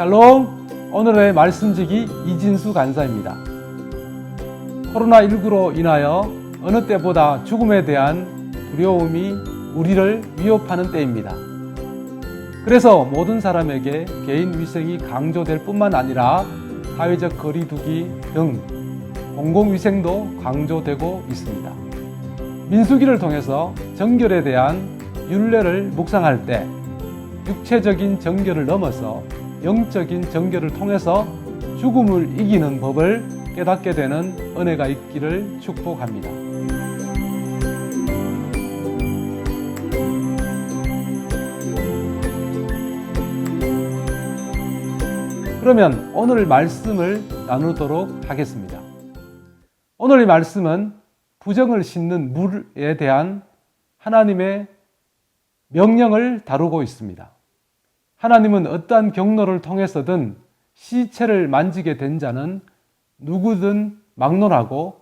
샬롬! 오늘의 말씀지기 이진수 간사입니다. 코로나19로 인하여 어느 때보다 죽음에 대한 두려움이 우리를 위협하는 때입니다. 그래서 모든 사람에게 개인 위생이 강조될 뿐만 아니라 사회적 거리두기 등 공공위생도 강조되고 있습니다. 민수기를 통해서 정결에 대한 윤례를 묵상할 때 육체적인 정결을 넘어서 영적인 정결을 통해서 죽음을 이기는 법을 깨닫게 되는 은혜가 있기를 축복합니다. 그러면 오늘 말씀을 나누도록 하겠습니다. 오늘의 말씀은 부정을 씻는 물에 대한 하나님의 명령을 다루고 있습니다. 하나님은 어떠한 경로를 통해서든 시체를 만지게 된 자는 누구든 막론하고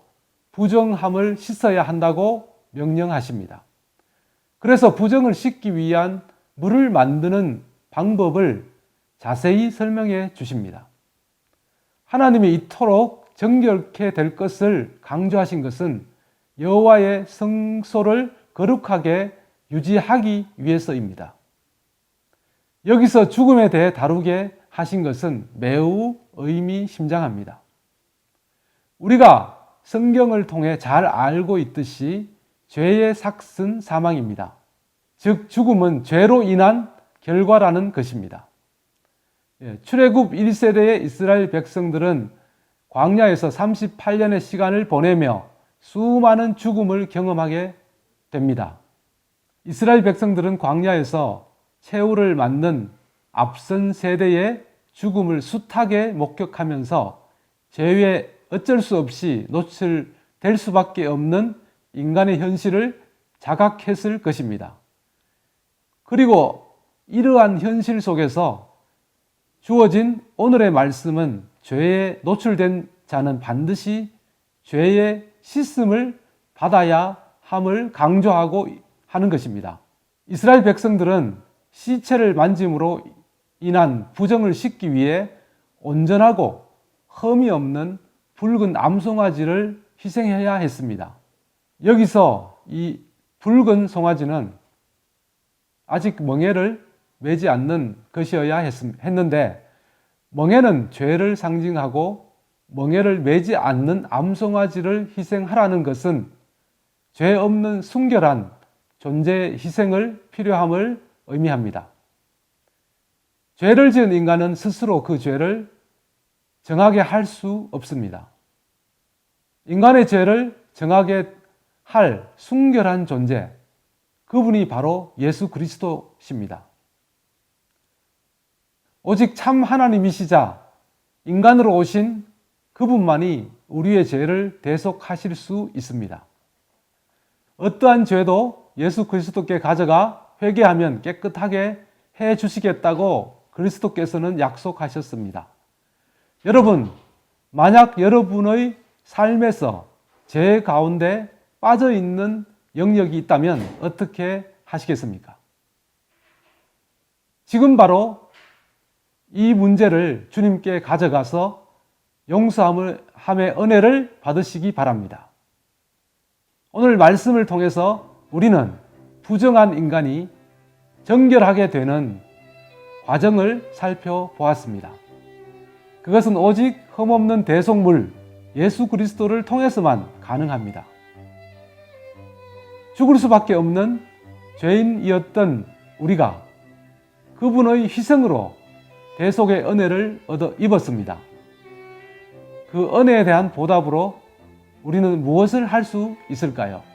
부정함을 씻어야 한다고 명령하십니다. 그래서 부정을 씻기 위한 물을 만드는 방법을 자세히 설명해 주십니다. 하나님이 이토록 정결케 될 것을 강조하신 것은 여호와의 성소를 거룩하게 유지하기 위해서입니다. 여기서 죽음에 대해 다루게 하신 것은 매우 의미심장합니다. 우리가 성경을 통해 잘 알고 있듯이 죄의 삭슨 사망입니다. 즉 죽음은 죄로 인한 결과라는 것입니다. 예, 출애굽 1세대의 이스라엘 백성들은 광야에서 38년의 시간을 보내며 수많은 죽음을 경험하게 됩니다. 이스라엘 백성들은 광야에서 최후를 맞는 앞선 세대의 죽음을 숱하게 목격하면서 죄에 어쩔 수 없이 노출될 수밖에 없는 인간의 현실을 자각했을 것입니다. 그리고 이러한 현실 속에서 주어진 오늘의 말씀은 죄에 노출된 자는 반드시 죄의 씻음을 받아야 함을 강조하고 하는 것입니다. 이스라엘 백성들은 시체를 만짐으로 인한 부정을 씻기 위해 온전하고 흠이 없는 붉은 암송아지를 희생해야 했습니다. 여기서 이 붉은 송아지는 아직 멍에를 매지 않는 것이어야 했는데 멍에는 죄를 상징하고 멍에를 매지 않는 암송아지를 희생하라는 것은 죄 없는 순결한 존재의 희생을 필요함을 의미합니다. 죄를 지은 인간은 스스로 그 죄를 정하게 할 수 없습니다. 인간의 죄를 정하게 할 순결한 존재, 그분이 바로 예수 그리스도십니다. 오직 참 하나님이시자 인간으로 오신 그분만이 우리의 죄를 대속하실 수 있습니다. 어떠한 죄도 예수 그리스도께 가져가 회개하면 깨끗하게 해 주시겠다고 그리스도께서는 약속하셨습니다. 여러분, 만약 여러분의 삶에서 죄 가운데 빠져 있는 영역이 있다면 어떻게 하시겠습니까? 지금 바로 이 문제를 주님께 가져가서 용서함을 함의 은혜를 받으시기 바랍니다. 오늘 말씀을 통해서 우리는 부정한 인간이 정결하게 되는 과정을 살펴보았습니다. 그것은 오직 흠없는 대속물 예수 그리스도를 통해서만 가능합니다. 죽을 수밖에 없는 죄인이었던 우리가 그분의 희생으로 대속의 은혜를 얻어 입었습니다. 그 은혜에 대한 보답으로 우리는 무엇을 할 수 있을까요?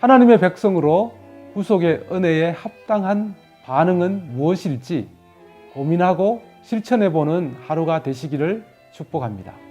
하나님의 백성으로 구속의 은혜에 합당한 반응은 무엇일지 고민하고 실천해 보는 하루가 되시기를 축복합니다.